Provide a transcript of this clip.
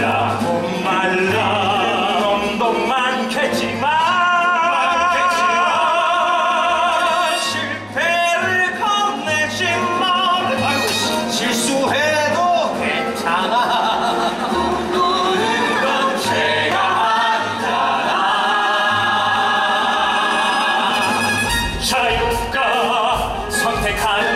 야 목말라. 놈도 많겠지만. 실패를 건네지만, 실수해도 괜찮아. 그건 제가 아니잖아. 자유가 선택할 거